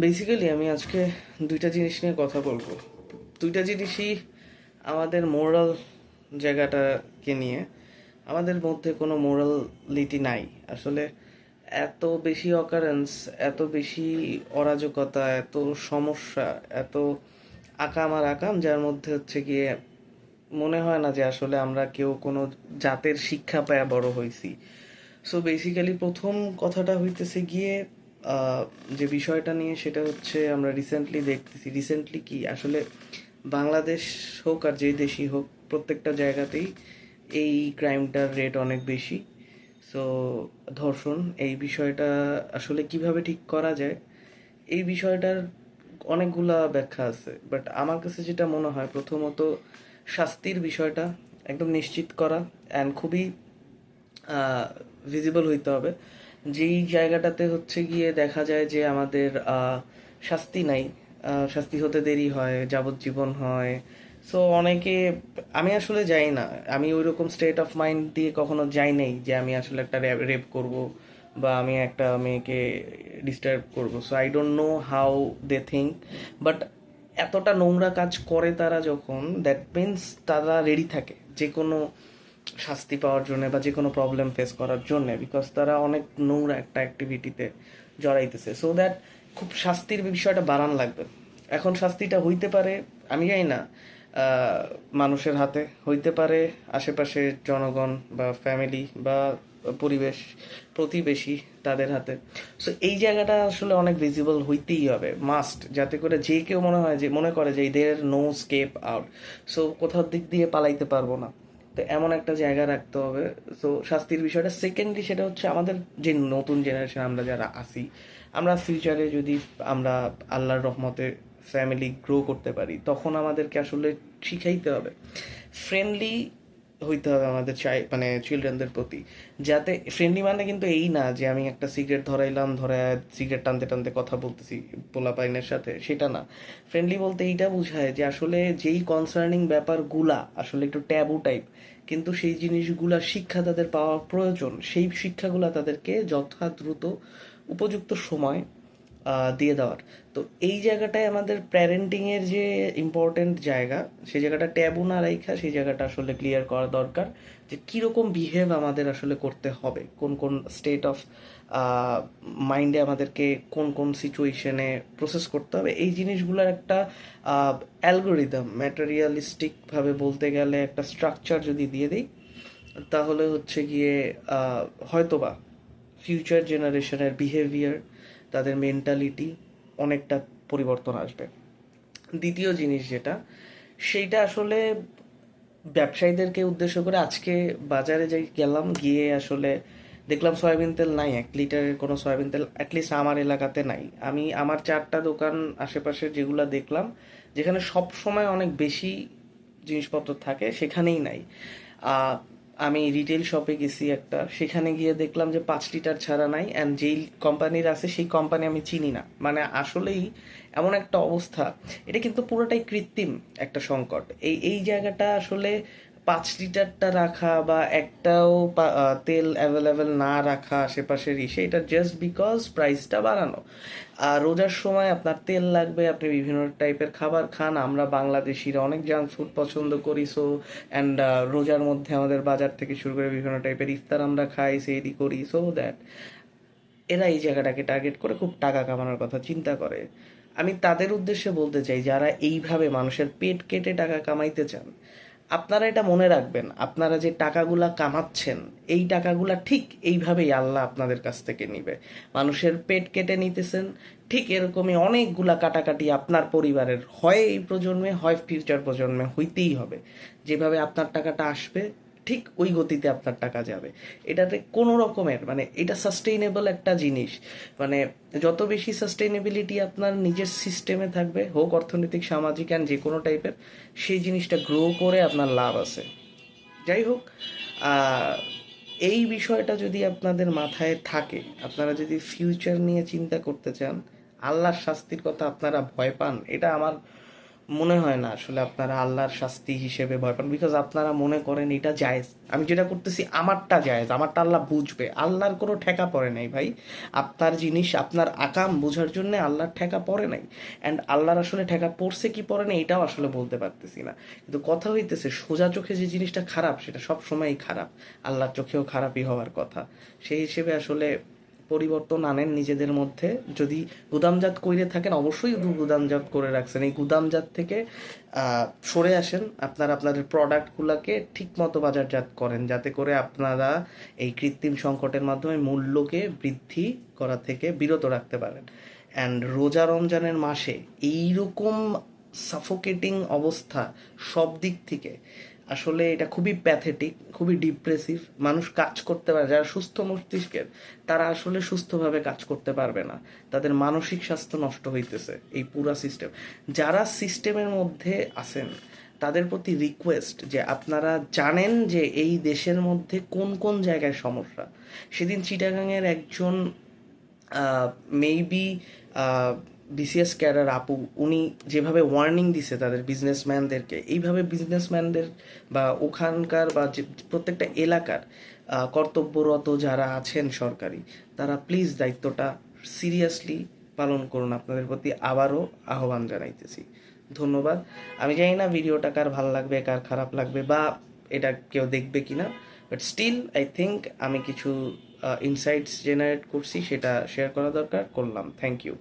Basically আমি আজকে দুইটা জিনিস নিয়ে কথা বলব। দুইটা জিনিসই আমাদের মোরাল জায়গাটাকে নিয়ে। আমাদের মধ্যে কোনো মোরালিটি নাই। আসলে এত বেশি অকারেন্স এত বেশি অরাজকতা, এত সমস্যা, এত আকাম আর আকাম, যার মধ্যে হচ্ছে গিয়ে মনে হয় না যে আসলে আমরা কেউ কোনো জাতের শিক্ষা পায়া বড় হয়েছি সো বেসিক্যালি প্রথম কথাটা হইতেছে গিয়ে যে বিষয়টা নিয়ে সেটা হচ্ছে আমরা রিসেন্টলি দেখতেছি। রিসেন্টলি কি? আসলে বাংলাদেশ হোক আর যে দেশই হোক, প্রত্যেকটা জায়গাতেই এই ক্রাইমটার রেট অনেক বেশি। সো ধর্ষণ, এই বিষয়টা আসলে কীভাবে ঠিক করা যায়, এই বিষয়টার অনেকগুলা ব্যাখ্যা আছে। বাট আমার কাছে যেটা মনে হয়, প্রথমত শাস্তির বিষয়টা একদম নিশ্চিত করা অ্যান্ড খুবই ভিজিবল হইতে হবে। যেই জায়গাটাতে হচ্ছে গিয়ে দেখা যায় যে আমাদের শাস্তি নাই শাস্তি হতে দেরি হয়, যাবজ্জীবন হয়। সো অনেকে, আমি আসলে যাই না। আমি ওই রকম স্টেট অফ মাইন্ড দিয়ে কখনো যাই নাই যে আমি আসলে একটা রেপ করব বা আমি একটা মেয়েকে ডিস্টার্ব করব। So I don't know how they think but এতটা নোংরা কাজ করে তারা যখন দ্যাট মিন্স তারা রেডি থাকে। যে কোনো শাস্তি পাওয়ার জন্য বা যে কোনো প্রবলেম ফেস করার জন্য বিকজ তারা অনেক নোংরা একটা অ্যাক্টিভিটিতে জড়াইতেছে। সো দ্যাট খুব শাস্তির বিষয়টা বাড়ান লাগবে। এখন শাস্তিটা হইতে পারে, আমি জানি না মানুষের হাতে। হইতে পারে আশেপাশে জনগণ বা ফ্যামিলি বা পরিবেশ, প্রতিবেশী তাদের হাতে। সো এই জায়গাটা আসলে অনেক ভিজিবল হইতেই হবে মাস্ট যাতে করে যে কেউ মনে হয় যে, মনে করে যে there no escape out so কোথাও দিক দিয়ে পালাইতে পারব না। তো এমন একটা জায়গা রাখতে হবে। তো শাস্তির বিষয়টা সেকেন্ডলি সেটা হচ্ছে আমাদের যে নতুন জেনারেশন আমরা যারা আসি আমরা ফিউচারে যদি আমরা আল্লাহর রহমতে ফ্যামিলি গ্রো করতে পারি, তখন আমাদেরকে আসলে শিখাইতে হবে। ফ্রেন্ডলি হইতে হবে আমাদের চাই মানে চিলড্রেনদের প্রতি। যাতে ফ্রেন্ডলি মানে কিন্তু এই না যে আমি একটা সিগারেট ধরাইলাম ধরে সিগারেট টানতে টানতে কথা বলতেছি পোলাপাইনের সাথে, সেটা না। ফ্রেন্ডলি বলতে এইটা বোঝায় যে আসলে যেই কনসার্নিং ব্যাপারগুলা, আসলে একটু ট্যাবু টাইপ কিন্তু সেই জিনিসগুলা শিক্ষা তাদের পাওয়া প্রয়োজন। সেই শিক্ষাগুলা তাদেরকে যথা দ্রুত উপযুক্ত সময় দিয়ে দেওয়ার। তো এই জায়গাটায় আমাদের প্যারেন্টিংয়ের যে ইম্পর্টেন্ট জায়গা, সেই জায়গাটা ট্যাবু না রাইখা সেই জায়গাটা আসলে ক্লিয়ার করা দরকার যে কীরকম বিহেভ আমাদের আসলে করতে হবে, কোন কোন স্টেট অফ মাইন্ডে আমাদেরকে কোন কোন সিচুয়েশনে প্রসেস করতে হবে। এই জিনিসগুলোর একটা অ্যালগোরিদম ম্যাটেরিয়ালিস্টিক ভাবে বলতে গেলে একটা স্ট্রাকচার যদি দিয়ে দিই, তাহলে হচ্ছে গিয়ে হয়তোবা ফিউচার জেনারেশনের বিহেভিয়ার তাদের মেন্টালিটি অনেকটা পরিবর্তন আসবে। দ্বিতীয় জিনিস যেটা, সেইটা আসলে ব্যবসায়ীদেরকে উদ্দেশ্য করে আজকে বাজারে যাই গেলাম, গিয়ে আসলে দেখলাম সয়াবিন তেল নাই, এক লিটারের কোনো সয়াবিন তেল অ্যাটলিস্ট আমার এলাকাতে নাই। আমি আমার চারটা দোকান আশেপাশে যেগুলো দেখলাম, যেখানে সব সময় অনেক বেশি জিনিসপত্র থাকে, সেখানেই নাই। আমি রিটেল শপে গেছি একটা। সেখানে গিয়ে দেখলাম যে পাঁচ লিটার ছাড়া নাই অ্যান্ড যেই কোম্পানির আছে, সেই কোম্পানি আমি চিনি না। মানে আসলেই এমন একটা অবস্থা। এটা কিন্তু পুরোটাই কৃত্রিম একটা সংকট। এই এই জায়গাটা আসলে পাঁচ লিটারটা রাখা বা একটাও তেল অ্যাভেলেবেল না রাখা আশেপাশের ইসে, এটা জাস্ট বিকজ প্রাইসটা বাড়ানো। আর রোজার সময় আপনার তেল লাগবে, আপনি বিভিন্ন টাইপের খাবার খান। আমরা বাংলাদেশিরা অনেক জাঙ্ক ফুড পছন্দ করি সো অ্যান্ড রোজার মধ্যে আমাদের বাজার থেকে শুরু করে বিভিন্ন টাইপের ইফতার আমরা খাই সেইটি করি সো দ্যাট এরা এই জায়গাটাকে টার্গেট করে খুব টাকা কামানোর কথা চিন্তা করে। আমি তাদের উদ্দেশ্যে বলতে চাই, যারা এইভাবে মানুষের পেট কেটে টাকা কামাইতে চান আপনারা এটা মনে রাখবেন, আপনারা যে টাকাগুলা কামাচ্ছেন, এই টাকাগুলা ঠিক এইভাবেই আল্লাহ আপনাদের কাছ থেকে নিবে। মানুষের পেট কেটে নিতেছেন, ঠিক এরকমই অনেকগুলা কাটাকাটি আপনার পরিবারের, হয় এই প্রজন্মে, হয় ফিউচার প্রজন্মে, হইতেই হবে। যেভাবে আপনার টাকাটা আসবে ঠিক ওই গতিতে আপনার টাকা যাবে। এটাতে কোনো রকমের মানে এটা সাস্টেইনেবল একটা জিনিস। মানে যত বেশি সাস্টেইনেবিলিটি আপনার নিজের সিস্টেমে থাকবে, হোক অর্থনৈতিক, সামাজিক অ্যান্ড যে কোনো টাইপের সেই জিনিসটা গ্রো করে আপনার লাভ আছে। যাই হোক এই বিষয়টা যদি আপনাদের মাথায় থাকে, আপনারা যদি ফিউচার নিয়ে চিন্তা করতে চান, আল্লাহর শাস্তির কথা আপনারা ভয় পান, এটা আমার মনে হয় না আসলে আপনারা আল্লাহর শাস্তি হিসেবে ভয় পান বিকজ আপনারা মনে করেন এটা জায়েজ। আমি যেটা করতেছি আমারটা জায়েজ, আমারটা আল্লাহ বুঝবে। আল্লাহর কোনো ঠেকা পড়ে নাই ভাই। আপনার জিনিস, আপনার আকাম বোঝার জন্য আল্লাহর ঠেকা পড়ে নাই। অ্যান্ড আল্লাহর আসলে ঠেকা পড়ছে কি পড়ে না এটাও আসলে বলতে পারতেছি না। কিন্তু কথা হইতেছে, সোজা চোখে যে জিনিসটা খারাপ, সেটা সব সময়ই খারাপ। আল্লাহর চোখেও খারাপই হওয়ার কথা। সেই হিসেবে আসলে পরিবর্তন আনেন নিজেদের মধ্যে। যদি গুদামজাত কইরে থাকেন, অবশ্যই গুদামজাত করে রাখছেন। এই গুদামজাত থেকে সরে আসেন, আপনারা আপনাদের প্রোডাক্টগুলোকে ঠিক মতো বাজারজাত করেন, যাতে করে আপনারা এই কৃত্রিম সংকটের মাধ্যমে মূল্যকে বৃদ্ধি করা থেকে বিরত রাখতে পারেন। অ্যান্ড রোজা রমজানের মাসে এইরকম সাফোকেটিং অবস্থা সব দিক থেকে আসলে এটা খুবই প্যাথেটিক খুবই ডিপ্রেসিভ মানুষ কাজ করতে পারে, যারা সুস্থ মস্তিষ্কের, তারা আসলে সুস্থভাবে কাজ করতে পারবে না। তাদের মানসিক স্বাস্থ্য নষ্ট হইতেছে, এই পুরা সিস্টেম যারা সিস্টেমের মধ্যে আছেন, তাদের প্রতি রিকোয়েস্ট যে আপনারা জানেন যে এই দেশের মধ্যে কোন কোন জায়গায় সমস্যা। সেদিন চিটাগাংয়ের একজন মেবি বিসিএস ক্যাডার আপু, উনি যেভাবে ওয়ার্নিং দিছে তাদের বিজনেসম্যানদেরকে এইভাবে বিজনেসম্যানদের বা ওখানকার বা যে প্রত্যেকটা এলাকার কর্তব্যরত যারা আছেন সরকারি, তারা প্লিজ দায়িত্বটা সিরিয়াসলি পালন করুন। আপনাদের প্রতি আবারও আহ্বান জানাইতেছি। ধন্যবাদ। আমি জানি না ভিডিওটা কার ভালো লাগবে, কার খারাপ লাগবে বা এটা কেউ দেখবে কিনা বাট স্টিল আই থিঙ্ক আমি কিছু ইনসাইটস জেনারেট করছি, সেটা শেয়ার করা দরকার, করলাম। Thank you